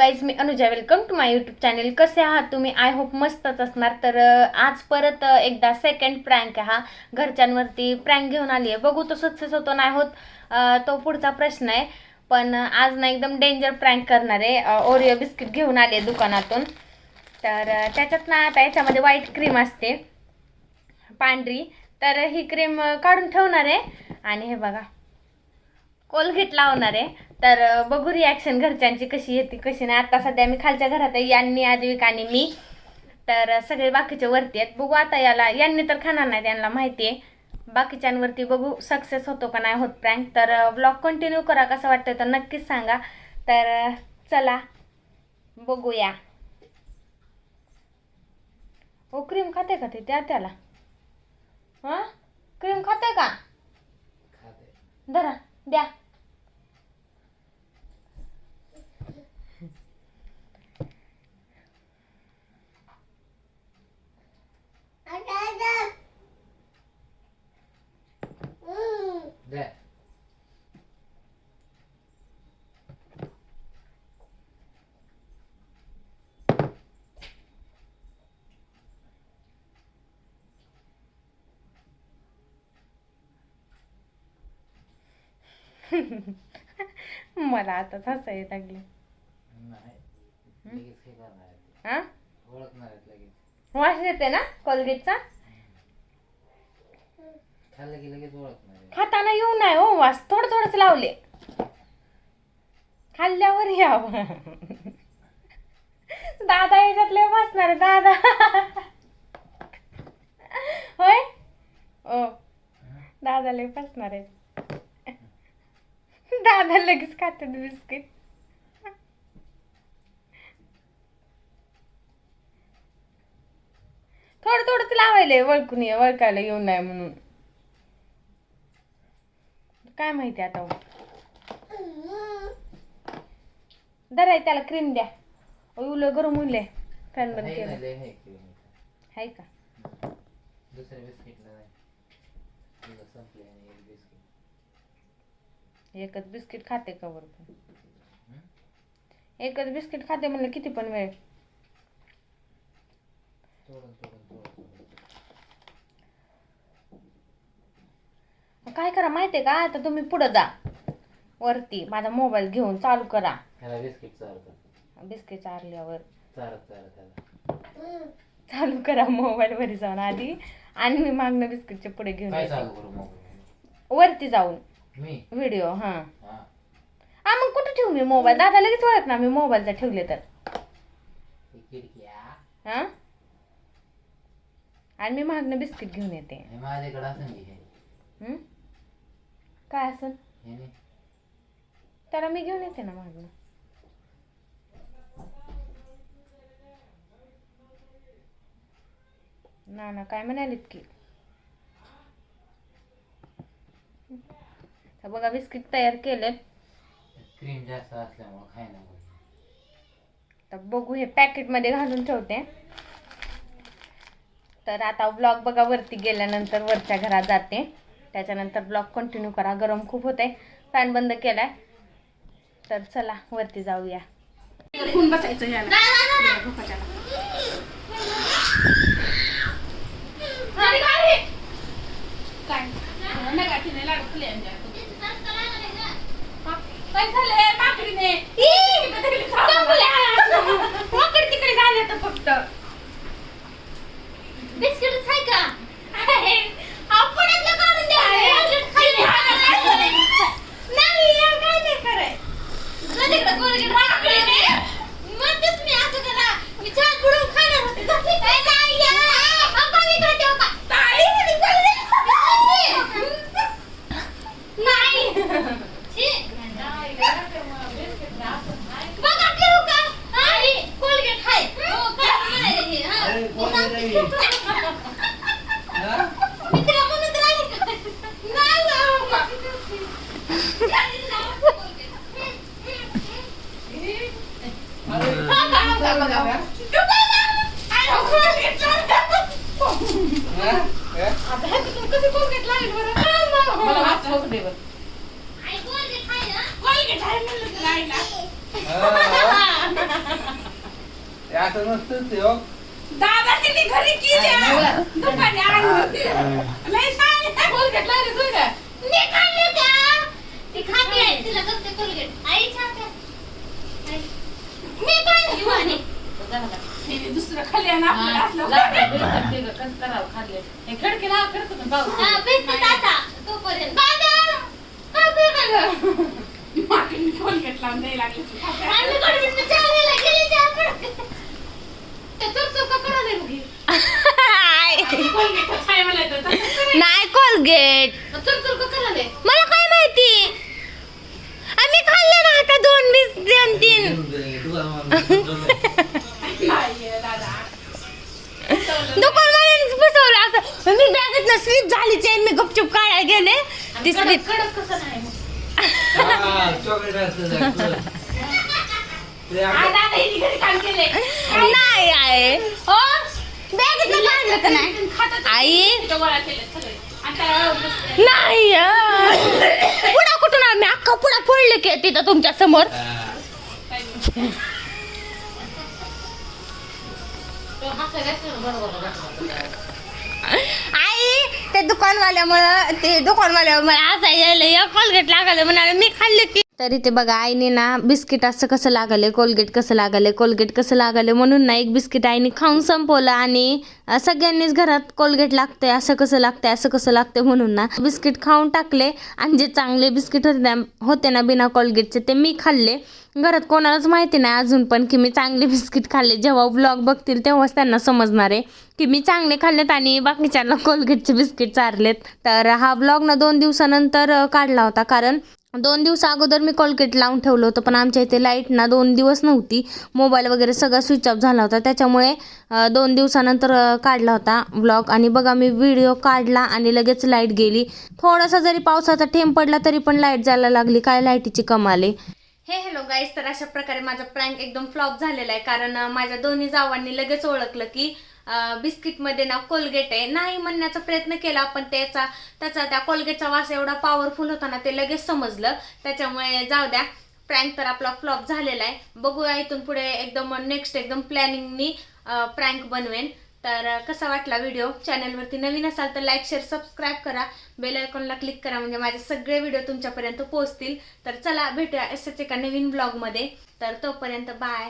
Guys me Anuja welcome to my YouTube channel कसे आहात तुम्ही? आय होप मस्तच असणार. तर आज परत एकदा सेकंड प्रँक आहे हा. घरच्यांवरती प्रँक घेऊन आली आहे बघू तो सक्सेस होतो नाही होत तो पुढचा प्रश्न आहे. पण आज ना एकदम डेंजर प्रँक करणार आहे. ओरिओ बिस्किट घेऊन आले आहे दुकानातून. तर त्याच्यात ना आता याच्यामध्ये व्हाईट क्रीम असते. पांढरी. तर ही क्रीम काढून ठेवणार आहे. आणि हे बघा कोलगेट लावणार आहे. तर बघू रिॲक्शन घरच्यांची कशी येते कशी नाही. आता सध्या मी खालच्या घरात आहे यांनी आजविक आणि मी. तर सगळे बाकीचे वरती आहेत. बघू आता याला यांनी तर खाणार नाही त्यांना माहिती आहे. बाकीच्यांवरती बघू सक्सेस होतो का नाही होत प्रँक तर ब्लॉग कंटिन्यू करा कसं वाटतं तर नक्कीच सांगा. तर चला बघूया. हो क्रीम खाते का ते? त्या त्याला. हां? क्रीम खाते का? धरा द्या. मला आताच हसायला लागले. हे वास येते ना कोलगेटचा? खाताना येऊ नाही हो वास थोडं थोडंच लावले. खाल्ल्यावर यावं. दादा याच्यातले बसणार दादा. होय? ओ दादा लय बसणार आहे दादा लगेच खातात बिस्किट. थोडं थोडंच लावायला ओळखून ये ओळखायला येऊ नये म्हणून. काय माहिती आता? दर त्याला क्रीम द्या. उल गरम उरले फॅन बंद केलं. आहे. का? दुसऱ्या बिस्किटला नाही तुझं संपले आणि एक बिस्किट एकच बिस्किट खाते का बरं पण? एकच बिस्किट खाते म्हणलं किती पण वेळ. काय करा माहितीये का? आता तुम्ही पुढं जा. वरती माझा मोबाईल घेऊन चालू करा. बिस्किट चारल्यावर. चालू करा मोबाईल वर जाऊन आधी. आणि मी मागणं बिस्किटचे पुढे घेऊन वरती जाऊन. मी? व्हिडिओ हा. हा. हा मग कुठं ठेवू मी मोबाईल? दादा लगेच ओळख ना मी मोबाईलचा ठेवले तर. ही आणि मी मागणं बिस्किट घेऊन येते. हे माझ्याकडे असं की हे हं? काय असं? हे नाही. त्याला मी घेऊन येते ना मागणं ना ना काय म्हणालीत की? तर बघा बिस्किट तयार केलेत क्रीम जास्त असल्यामुळे खायला. तर बघू हे पॅकेटमध्ये घालून ठेवते. तर आता ब्लॉग बघा वरती गेल्यानंतर वरच्या घरात जाते. त्याच्यानंतर ब्लॉग कंटिन्यू करा. गरम खूप होते फॅन बंद केलाय. तर चला वरती जाऊया. कोण बसायचं. काय नगाटीने लाडू खाल्ले आमच्या. काय झालंय पाकडीने वाकड तिकडे झाले तर फक्त. बिस्किटच आहे का आपण काढून द्या नाही यार काय नाही कराय तिकडे कोलगेट वाकडीने म्हणतेच मी असं करा मी छान बुडवून खाणार होते काय नाही यार आपण इकडे ठेव का ताई नाही बघा ठेवू का आणि कोलगेट हाय हो काय म्हणाले हे हा मी तिला म्हणत राहिले नाही जाऊ का मला वाच होत नाही बरं. कोलगेट आहे म्हणलं तुला आईला. असं नसतं ते हो. दादा किती घरी आई होती लय आहे दुसरं खाल्ले ना आपल्याला असलं हा, भेटते दादा तोपर्यंत लावून द्यायला कोलगेट मला काय माहिती? आम्ही खाल्ले ना आता दोन वीस दोन तीन. दुकानवाल्यानेच फसवलं असं. मी बॅगेत ना स्लिप झाली चेन मी गपचूप काढायला गेले. ती स्लिप नाही आहे हो? बॅगेत काढलं का नाही? आई? नाही पुढा कुठून आम्ही? अख्खा पुढा फोडले की तिथं तुमच्यासमोर. आई ते दुकानवाल्यामुळं ते दुकानवाल्यामुळे असं यायला या कॉलगेट लागायला म्हणाले मी खाल्ले की तरी ते बघा आईने ना बिस्किट असं कसं लागले कोलगेट कसं लागले कोलगेट कसं लागले म्हणून ना एक बिस्किट आईने खाऊन संपवलं आणि सगळ्यांनीच घरात कोलगेट लागते असं कसं लागते असं कसं लागते म्हणून ना बिस्किट खाऊन टाकले आणि जे चांगले बिस्किट होते ना होते ना बिना कोलगेटचे ते मी खाल्ले. घरात कोणालाच माहिती नाही अजून पण की मी चांगले बिस्किट खाल्ले. जेव्हा ब्लॉग बघतील तेव्हाच त्यांना समजणार आहे की मी चांगले खाल्लेत आणि बाकीच्यांना कोलगेटचे बिस्किट चारलेत. तर हा ब्लॉग ना दोन दिवसानंतर काढला होता. कारण दोन दिवस अगोदर मी कॉलगेट लावून ठेवलं होतं पण आमच्या इथे लाइट ना दोन दिवस नव्हती. मोबाईल वगैरे सगळा स्विच ऑफ झाला होता. त्याच्यामुळे दोन दिवसानंतर काढला होता ब्लॉग आणि बघा मी व्हिडिओ काढला आणि लगेच लाइट गेली. थोडासा जरी पावसाचा थेंब पडला तरी पण लाइट जायला लागली. काय लाईटीची कमाले हे हॅलो गाईस तर अशा प्रकारे माझा प्रँक एकदम फ्लॉप झालेला आहे. कारण माझ्या दोन्ही जावांनी लगेच ओळखलं की बिस्किटमध्ये ना कोलगेट आहे. नाही म्हणण्याचा प्रयत्न केला पण त्याचा त्याचा त्या कोलगेटचा वास एवढा पॉवरफुल होता ना ते लगेच समजलं. त्याच्यामुळे जाऊ द्या. प्रँक तर आपला फ्लॉप झालेला आहे. बघूया इथून पुढे एकदम नेक्स्ट एकदम प्लॅनिंगनी प्रँक बनवेन. तर कसा वाटला व्हिडिओ चॅनलवरती नवीन असाल तर लाईक शेअर सबस्क्राईब करा. बेल आयकॉनला क्लिक करा म्हणजे माझे सगळे व्हिडिओ तुमच्यापर्यंत पोहोचतील. तर चला भेटूया असंच एका नवीन ब्लॉगमध्ये तर तोपर्यंत बाय